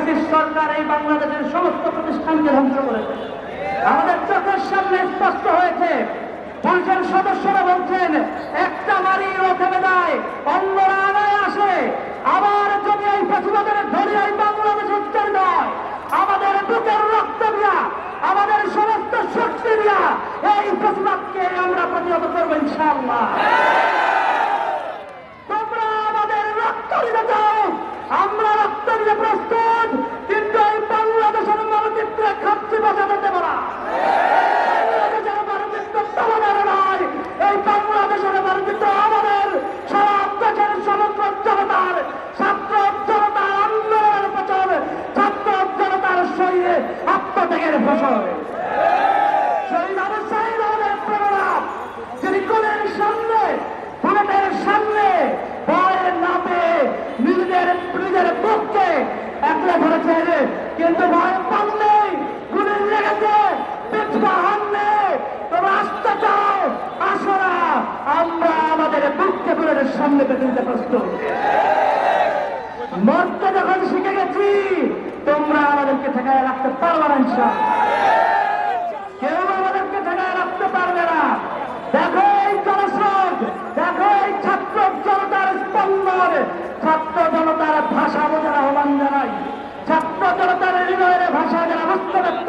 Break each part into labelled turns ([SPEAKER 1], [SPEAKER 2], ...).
[SPEAKER 1] এই বাংলাদেশের সমস্ত প্রতিষ্ঠানকে ধ্বংস করেছে। আমাদের চোখের সামনে স্পষ্ট হয়েছে সংসদ সদস্যরা বলছেন, একটা বাড়ি থেমে যায় অন্যরা আনায় আসে। আবার যদি এই প্রতিবাদের ধরে এই বাংলাদেশ উচ্চারিত হয়, আমাদের বুকের রক্ত দিয়া, আমাদের সমস্ত শক্তি দিয়া এই প্রতিবাদকে আমরা প্রতিহত করব ইনশাআল্লাহ তোমরা আমাদের রক্ত দিতে চাও আমরা রক্ত দিতে প্রস্তুত কিন্তু এই বাংলাদেশের মানচিত্রে খাচ্ছি বসাতে দেব না বাংলাদেশের মানচিত্র তোমাদের নয় এই বাংলাদেশের মানচিত্র আমাদের সারা দেশের সমগ্র জনতার ছাত্র জনতার আন্দোলনের ফসল ছাত্র জনতার শরীরে আত্মত্যাগের ফসল শহীদ আবু সাইদ আমাদের প্রেরণা যিনি কোলের সামনে ভারতের সামনে ভয়ের না পেয়ে নিজেদের নিজের বুককে ধরেছেন কিন্তু তোমরা আমাদেরকে কেউ আমাদেরকে ঠেকায় রাখতে পারবে না। দেখো এই জনস্রোত দেখো ছাত্র জনতার স্পন্দন, ছাত্র জনতার ভাষা বোঝার আহ্বান জানাই ছাত্র জনতার হৃদয়ের ভাষা যারা বুঝতে ব্যক্ত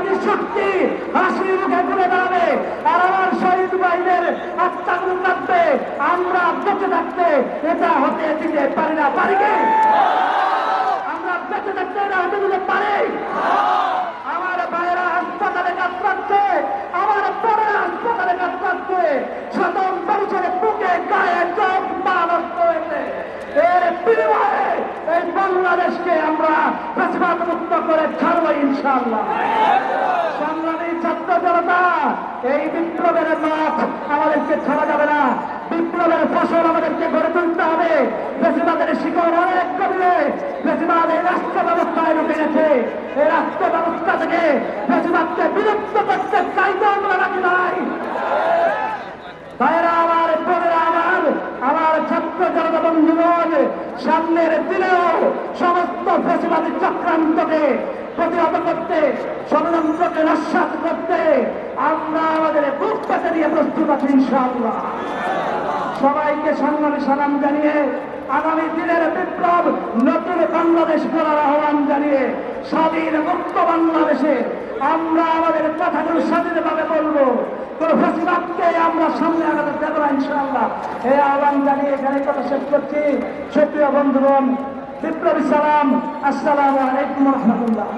[SPEAKER 1] বেশিবাদী শক্তি হাসির মুখে ঘুরে দাঁড়াবে। আর আমার শহীদ বাহিনীর আত্মাগুলো কাঁদবে আমরা বেঁচে থাকতে এটা হতে দিতে পারি না। পারি আমরা বেঁচে থাকতে এটা হতে দিতে পারি। বাংলাদেশকে আমরা বেসবাদ মুক্ত করে ছাড়বো ইনশাআল্লাহ। সংগ্রামী ছাত্র জনতা, এই বিপ্লবের মাঠ আমাদেরকে ছাড়া যাবে না। বিপ্লবের ফসল আমাদেরকে গড়ে তুলতে হবে। বেশিরভাগের শিকড় অনেক কমলে বেশিরভাগ এই রাষ্ট্র ব্যবস্থায় ঢুকে গেছে এই রাষ্ট্র ব্যবস্থা থেকে বেশিরভাগকে বিলুপ্ত করতে চাইতে আমরা রাখি নাই ভাইয়েরা, আমার বোনেরা, আমার আমার ছাত্র জনতা বন্ধুগণ, সামনের দিনেও সমস্ত ফেসিবাদী চক্রান্তকে প্রতিহত করতে, ষড়যন্ত্রকে নস্বাত করতে আমরা আমাদের বুক পেতে দিয়ে প্রস্তুত আছি ইনশাআল্লাহ। সবাইকে সংগ্রামী সালাম জানিয়ে আগামী দিনের বিপ্লব, নতুন বাংলাদেশ করার আহ্বান জানিয়ে স্বাধীন মুক্ত বাংলাদেশে আমরা আমাদের কথাগুলো স্বাধীনভাবে বলব। কোন ফেসিবাদকে আমরা সামনে আগাতে দেবো না ইনশাআল্লাহ। এই আহ্বান জানিয়ে এখানে কথা শেষ করছি। সুপ্রিয় বন্ধুগণ বিপ্লবী সালাম আসসালামু আলাইকুম রহমতুল্লাহ।